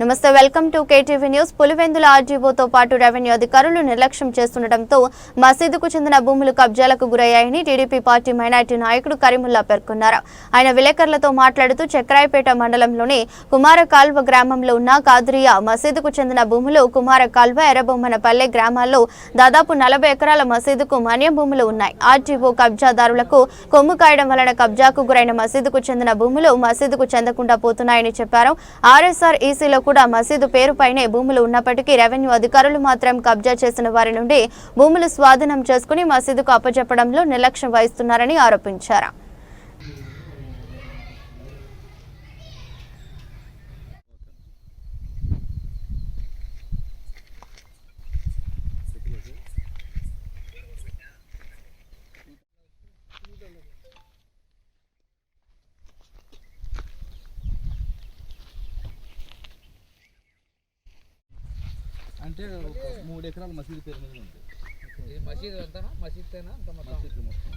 నమస్తే welcome to KTV news. Pulivendula ఆర్జీఓతో పాటు revenue అధికారులు నిర్లక్ష్యం చేస్తుండటంతో మసీదుకు చెందిన భూములు కబ్జాలకు గురయ్యాయని టీడీపీ పార్టీ మైనార్టీ నాయకుడు కరీముల్లా పేర్కొన్నారు. ఆయన విలేకరులతో మాట్లాడుతూ చక్రాయపేట మండలంలోని కుమార కాల్వ గ్రామంలో ఉన్న కాద్రియా మసీదుకు చెందిన భూములు కుమార కాల్వ ఎర్రబొమ్మనపల్లె గ్రామాల్లో దాదాపు నలభై ఎకరాల మసీదుకు మన్యం భూములు ఉన్నాయి. ఆర్జీఓ కబ్జాదారులకు కొమ్ము కాయడం వలన కబ్జాకు గురైన మసీదుకు చెందిన భూములు మసీదుకు చెందకుండా పోతున్నాయని చెప్పారు. ఆర్ఎస్ఆర్ ఈసీలో కూడా మసీదు పేరుపైనే భూములు ఉన్నప్పటికీ రెవెన్యూ అధికారులు మాత్రం కబ్జా చేసిన వారి నుండి భూములు స్వాధీనం చేసుకుని మసీదుకు అప్పచెప్పడంలో నిర్లక్ష్యం వహిస్తున్నారని ఆరోపించారు. అంటే ఒక మూడు ఎకరాల మసీదు పేరు మీద ఉంది. మసీద్ అంతనా? మసీద్ తేనా అంత మొత్తం? మసీదు మొత్తం.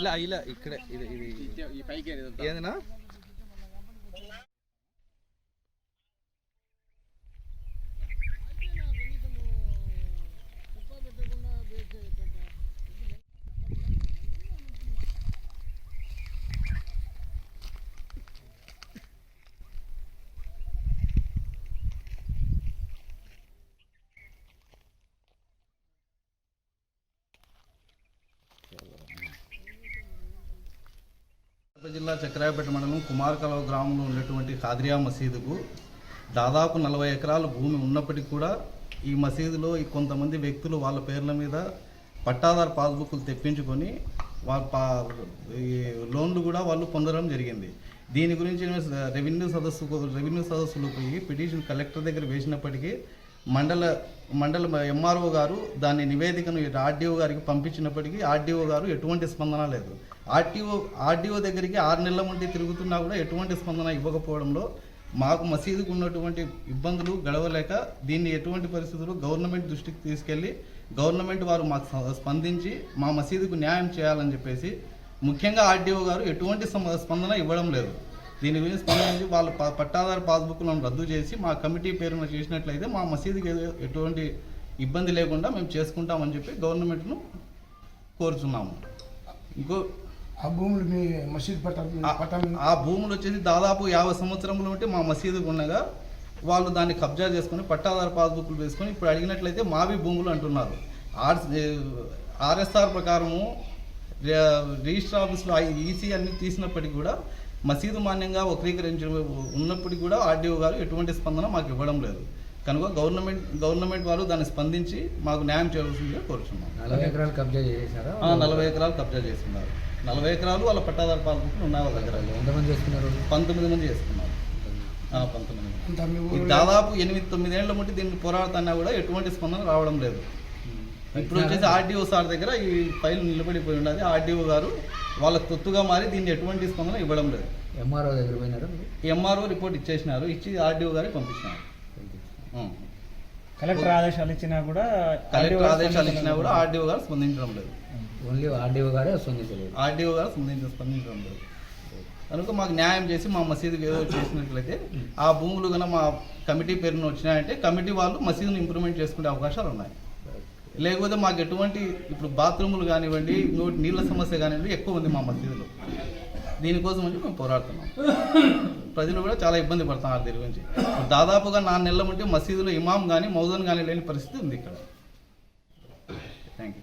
ఇలా ఇలా ఇక్కడే ఇది ఇది ఈ జిల్లా చక్రాయపేట మండలం కుమార్కలవ గ్రామంలో ఉన్నటువంటి ఖాద్రియా మసీదుకు దాదాపు నలభై ఎకరాల భూమి ఉన్నప్పటికీ కూడా ఈ మసీదులో కొంతమంది వ్యక్తులు వాళ్ళ పేర్ల మీద పట్టాదారు పాస్బుక్లు తెప్పించుకొని వాళ్ళ పా ఈ లోన్లు కూడా వాళ్ళు పొందడం జరిగింది. దీని గురించి రెవెన్యూ సదస్సు రెవెన్యూ సదస్సులో పోయి పిటిషన్ కలెక్టర్ దగ్గర వేసినప్పటికీ మండల మండల ఎంఆర్ఓ గారు దాని నివేదికను ఆర్డీఓ గారికి పంపించినప్పటికీ ఆర్డీఓ గారు ఎటువంటి స్పందన లేదు. ఆర్టీఓ ఆర్డీఓ దగ్గరికి ఆరు నెలల నుండి తిరుగుతున్నా కూడా ఎటువంటి స్పందన ఇవ్వకపోవడంలో మాకు మసీదుకు ఉన్నటువంటి ఇబ్బందులు గడవలేక దీన్ని ఎటువంటి పరిస్థితులు గవర్నమెంట్ దృష్టికి తీసుకెళ్ళి గవర్నమెంట్ వారు మాకు స్పందించి మా మసీదుకు న్యాయం చేయాలని చెప్పేసి ముఖ్యంగా ఆర్డీఓ గారు ఎటువంటి స్పందన ఇవ్వడం లేదు. దీని గురించి స్పందించి వాళ్ళ పట్టాదారు పాస్బుక్లను రద్దు చేసి మా కమిటీ పేరున చేసినట్లయితే మా మసీదుకి ఎటువంటి ఇబ్బంది లేకుండా మేము చేసుకుంటామని చెప్పి గవర్నమెంట్ను కోరుచున్నాము. ఇంకో ఆ భూములు మీ మసీద్ పట్టాలు ఆ- భూములు వచ్చేసి దాదాపు యాభై సంవత్సరములు ఉంటే మా మసీదుకు ఉండగా వాళ్ళు దాన్ని కబ్జా చేసుకొని పట్టాదారు పాస్బుక్లు వేసుకొని ఇప్పుడు అడిగినట్లయితే మావి భూములు అంటున్నారు. ఆర్ ఆర్ఎస్ఆర్ ప్రకారము రిజిస్టర్ ఆఫీస్లో ఈసీ అన్ని తీసినప్పటికీ కూడా మసీదు మాన్యంగా వక్రీకరించి ఉన్నప్పటికీ కూడా ఆర్డీఓ గారు ఎటువంటి స్పందన మాకు ఇవ్వడం లేదు. కనుక గవర్నమెంట్ గవర్నమెంట్ వారు దాన్ని స్పందించి మాకు న్యాయం చేయవలసిందిగా కోరుచున్నాం. నలభై ఎకరాలు కబ్జా చేశారా నలభై ఎకరాలు కబ్జా చేస్తున్నారు. నలభై ఎకరాలు వాళ్ళ పట్టాదారు పాస్బుక్లు ఉన్నాయి వాళ్ళ దగ్గర. ఎంతమంది చేసుకున్నారు? పంతొమ్మిది మంది చేసుకున్నారు. ఆ, పంతొమ్మిది మంది. దాదాపు ఎనిమిది తొమ్మిది ఏళ్ళ ముట్టి దీన్ని పోరాడుతున్నా కూడా ఎటువంటి స్పందన రావడం లేదు. ఇప్పుడు వచ్చేసి ఆర్డీఓ సార్ దగ్గర ఈ ఫైల్ నిలబడిపోయి ఉన్నది. ఆర్డీఓ గారు వాళ్ళ తొత్తుగా మారి దీన్ని ఎటువంటి స్పందన ఇవ్వడం లేదు. ఎంఆర్ఓ దగ్గర పోయినారు ఎంఆర్ఓ రిపోర్ట్ ఇచ్చేసినారు. ఇచ్చి ఆర్డీఓ గారికి పంపించినారు. కలెక్టర్ ఆదేశాలు ఇచ్చినా కూడా కలెక్టర్ ఆదేశాలు ఇచ్చినా కూడా ఆర్డీఓ గారు స్పందించడం లేదు. ఓన్లీ ఆర్డీఓ గారే స్పందించలేదు. ఆర్డీఓ గారు స్పందించ స్పందించడం లేదు. కనుక మాకు న్యాయం చేసి మా మసీదుకి ఏదో చేసినట్లయితే ఆ భూములు కనుక మా కమిటీ పేరున వచ్చినాయంటే కమిటీ వాళ్ళు మసీదుని ఇంప్రూవ్మెంట్ చేసుకునే అవకాశాలు ఉన్నాయి. లేకపోతే మాకు ఎటువంటి ఇప్పుడు బాత్రూములు కానివ్వండి ఇంకోటి నీళ్ళ సమస్య కానివ్వండి ఎక్కువ ఉంది మా మసీదులో. దీనికోసం అని మేము పోరాడుతున్నాం. ప్రజలు కూడా చాలా ఇబ్బంది పడుతున్నారు దీని గురించి. దాదాపుగా నాలుగు నెలల ఉంటే మసీదులో ఇమాం కానీ మౌజన్ కానీ లేని పరిస్థితి ఉంది ఇక్కడ. Thank you